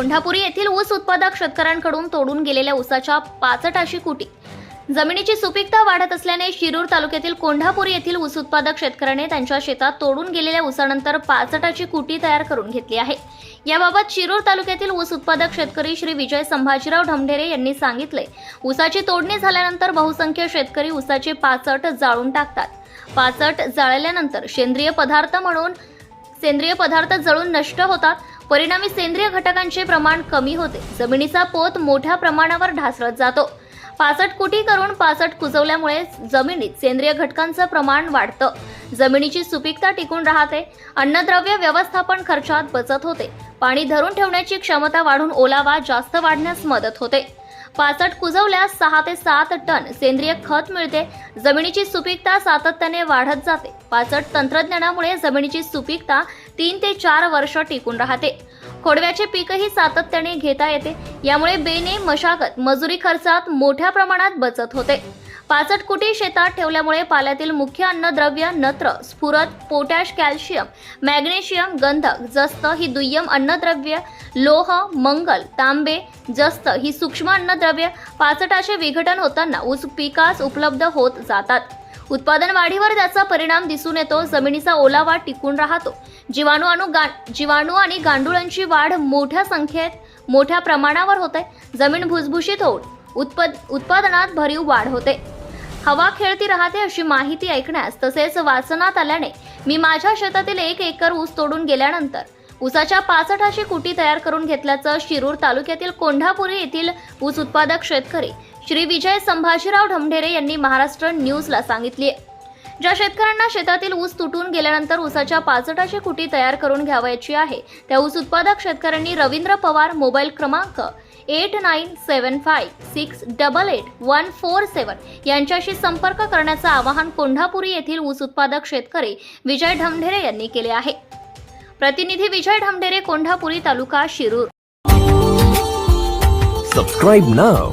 कोंढापुरी येथील ऊस उत्पादक शेतकऱ्यांकडून तोडून गेलेल्या ऊसाच्या पाचटाशी कुटी. जमिनीची सुपीकता वाढत असल्याने शिरूर तालुक्यातील कोंढापुरी येथील ऊस उत्पादक शेतकऱ्याने त्यांच्या शेतात तोडून गेलेल्या ऊसानंतर पाचटाची कुटी तयार करून घेतली आहे. याबाबत शिरूर तालुक्यातील ऊस उत्पादक शेतकरी श्री विजय संभाजीराव ढमढेरे यांनी सांगितले. ऊसाची तोडणी झाल्यानंतर बहुसंख्य शेतकरी ऊसाचे पाचट जाळून टाकतात. पाचट जाळल्यानंतर सेंद्रिय पदार्थ म्हणून सेंद्रिय पदार्थ जळून नष्ट होतात. परिणामी सेंद्रिय घटकांचे प्रमाण कमी होते. जमिनीचा पोत मोठ्या प्रमाणावर ढासळत जातो. पासट कुटी करून पासट कुजवल्यामुळे जमिनीत सेंद्रिय घटकांचं प्रमाण वाढतं. जमिनीची सुपीकता टिकून राहते. अन्नद्रव्य व्यवस्थापन खर्चात बचत होते. पाणी धरून ठेवण्याची क्षमता वाढून ओलावा जास्त वाढण्यास मदत होते. पाचट कुजवल्यास सहा ते सात टन सेंद्रिय खत मिळते. जमिनीची सुपीकता सातत्याने वाढत जाते. पाचट तंत्रज्ञानामुळे जमिनीची सुपीकता तीन ते चार वर्ष टिकून राहते. खोडव्याचे पीकही सातत्याने घेता येते. यामुळे बेने मशागत मजुरी खर्चात मोठ्या प्रमाणात बचत होते. पाचट कुटी शेतात ठेवल्यामुळे पाल्यातील मुख्य अन्नद्रव्य नत्र स्फुरत पोटॅश कॅल्शियम मॅग्नेशियम गंधक जस्त ही दुय्यम अन्नद्रव्य लोह मंगल तांबे जस्त ही सूक्ष्म अन्नद्रव्य पाचटाचे विघटन होताना ऊस पिकास उपलब्ध होत जातात. उत्पादन वाढीवर त्याचा परिणाम दिसून येतो. जमिनीचा ओलावा टिकून राहतो. जीवाणू अणु जीवाणू आणि गांडुळांची वाढ मोठ्या संख्येत मोठ्या प्रमाणावर होते. जमीन भुसभुशीत होऊन उत्पद उत्पादनात भरीव वाढ होते. हवा खेळती राहते अशी माहिती ऐकण्यास तसेच वाचनात आल्याने मी माझ्या शेतातील एक एकर ऊस तोडून गेल्यानंतर ऊसाच्या पासठाशी कुटी तयार करून घेतल्याचं शिरूर तालुक्यातील कोंढापुरी येथील ऊस उत्पादक शेतकरी श्री विजय संभाजीराव ढमढेरे यांनी महाराष्ट्र न्यूजला सांगितली ज्या शेतकऱ्यांना शेतातील ऊस तुटून गेल्यानंतर ऊसाच्या पाचटाची कुटी तयार करून घ्यावयाची आहे त्या ऊस उत्पादक शेतकऱ्यांनी रवींद्र पवार मोबाईल क्रमांक eight nine seven five six double eight one four seven यांच्याशी संपर्क करण्याचं आवाहन कोंढापुरी येथील ऊस उत्पादक शेतकरी विजय ढमढेरे यांनी केले आहे. प्रतिनिधी Vijay Dhamdhere Kondhapuri taluka Shirur. Subscribe now